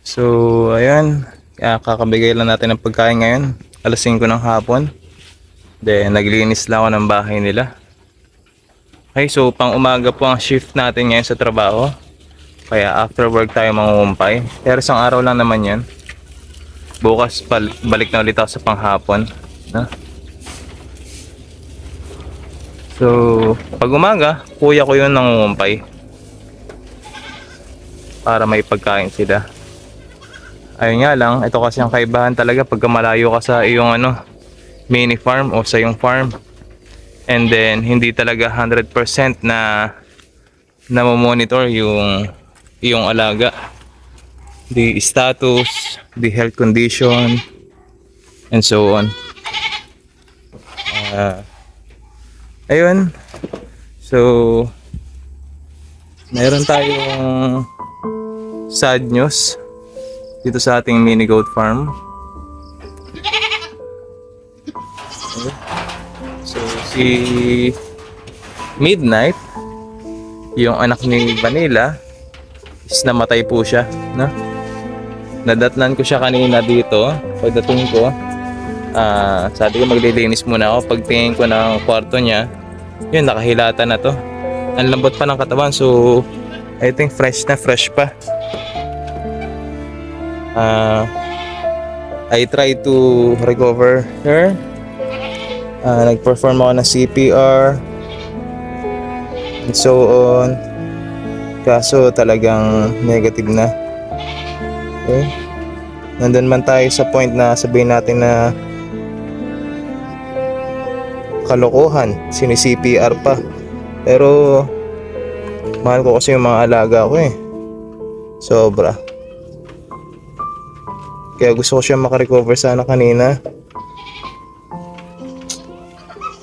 So, ayun. Ah, kakabigay lang natin ng pagkain ngayon. Alas 5 ng hapon. Then, naglinis lang ako ng bahay nila. Okay, so pang umaga po ang shift natin ngayon sa trabaho. Kaya after work tayo mangungumpay. Pero isang araw lang naman yan. Bukas bal- balik na ulit ako sa panghapon. No? So, pag umaga, kuya ko yun nangungumpay. Para may pagkain sila. Ayun nga lang, ito kasi ang kaibahan talaga pagka malayo ka sa iyong ano, mini farm o sa iyong farm. And then, hindi talaga 100% na na monitor yung iyong alaga. The status, the health condition, and so on. Ah, ayun. So, meron tayong sad news dito sa ating mini goat farm. So, si Midnight, yung anak ni Vanilla, is namatay po siya, no? Nadatnan ko siya kanina dito, pagdating ko. Ah, sabi ko maglilinis muna ako. Pagtingin ko ng kwarto niya, yun, nakahilata na to. Ang lambot pa ng katawan, so I think fresh na fresh pa. Ah, I try to recover her. Ah, nag-perform ako ng CPR and so on. Kaso talagang negative na. Okay? Nandun man tayo sa point na sabihin natin na kalokohan, sini-CPR pa. Pero mahal ko kasi yung mga alaga ko eh. Sobra. Kaya gusto ko siya makarecover sana kanina.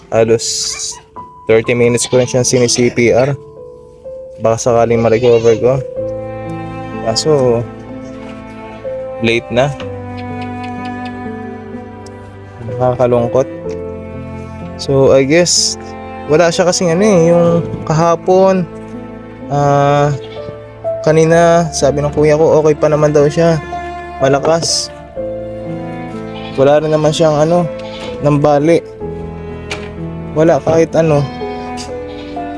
Halos 30 minutes ko rin siyang sini-CPR. Baka sakaling ma-recover ko. Kaso, late na. Nakakalungkot. So, I guess, wala siya kasing ano eh, yung kahapon, ah, kanina, sabi ng kuya ko, okay pa naman daw siya. Malakas. Wala rin naman siyang ano, ng bali. Wala kahit ano.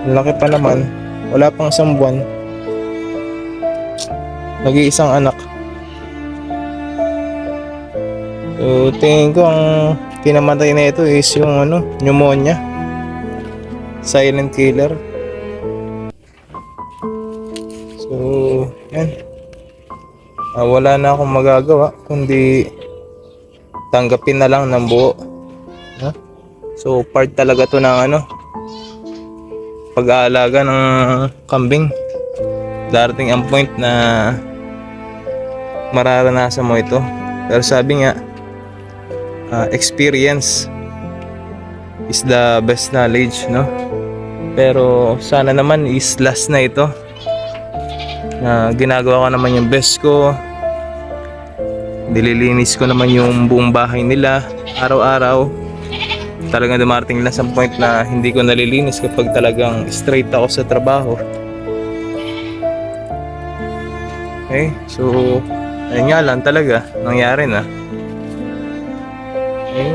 Laki pa naman. Wala pang isang buwan. Nag-iisang anak. So, tingin ko ang pinamatay na ito is yung ano, pneumonia. Silent killer. So, yan. Ah, wala na akong magagawa kundi tanggapin na lang ng buo. Ha? So, part talaga to ng ano, pag-aalaga ng kambing. Darating ang point na mararanasan mo ito. Pero sabi nga, ah, experience is the best knowledge, no? Pero sana naman is last na ito. Na ginagawa ko naman yung best ko. Nililinis ko naman yung buong bahay nila araw-araw. Talagang dumarating lang sa point na hindi ko nalilinis kapag talagang straight ako sa trabaho. Okay, so ayun nga lang talaga, nangyari na. Okay.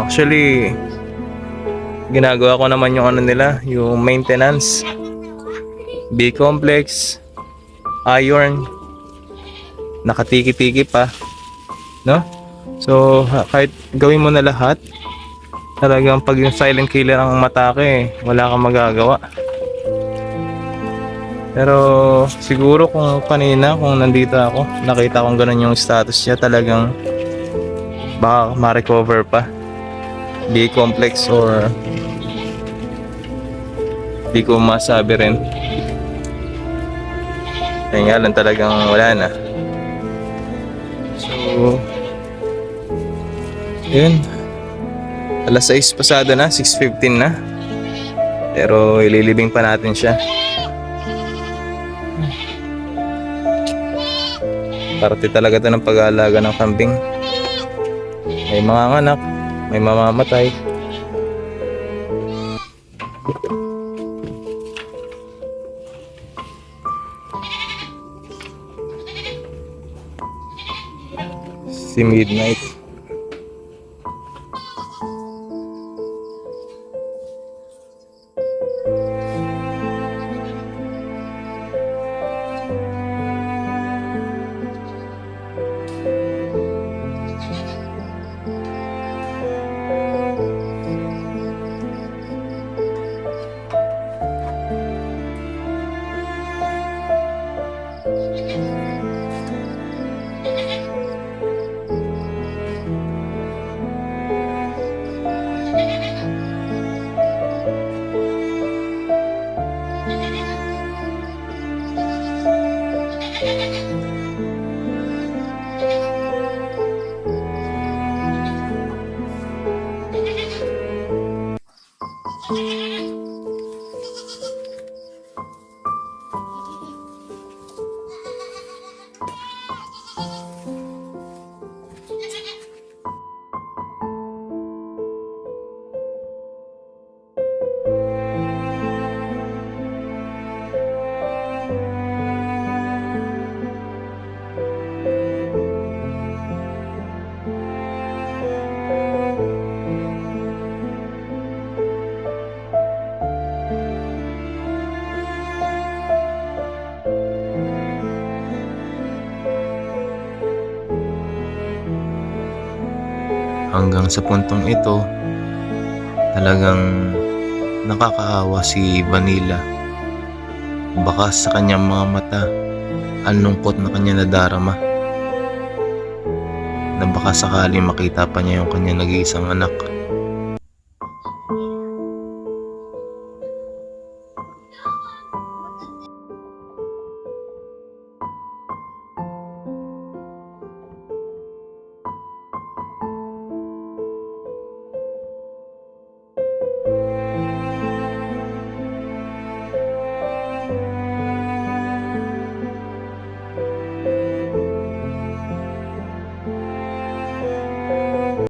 Actually, ginagawa ko naman yung ano nila, yung maintenance. B-complex, iron, nakatiki-tiki pa. No? So, kahit gawin mo na lahat, talagang pag yung silent killer ang matake, wala kang magagawa. Pero siguro kung kanina, kung nandito ako, nakita kong ganun yung status niya, talagang baka ma-recover pa. Di complex or di ko masabi rin. Kaya nga lang talagang wala na. So, yun. Alas 6 pasado na, 6.15 na. Pero ililibing pa natin siya. Parte talaga to ng pag-aalaga ng kambing. May mga anak, may mamamatay. See midnight. Hanggang sa puntong ito, talagang nakakaawa si Vanilla. Baka sa kanyang mga mata, ang lungkot na kanya nadarama. Na baka sakaling makita pa niya yung kanyang nag-iisang anak.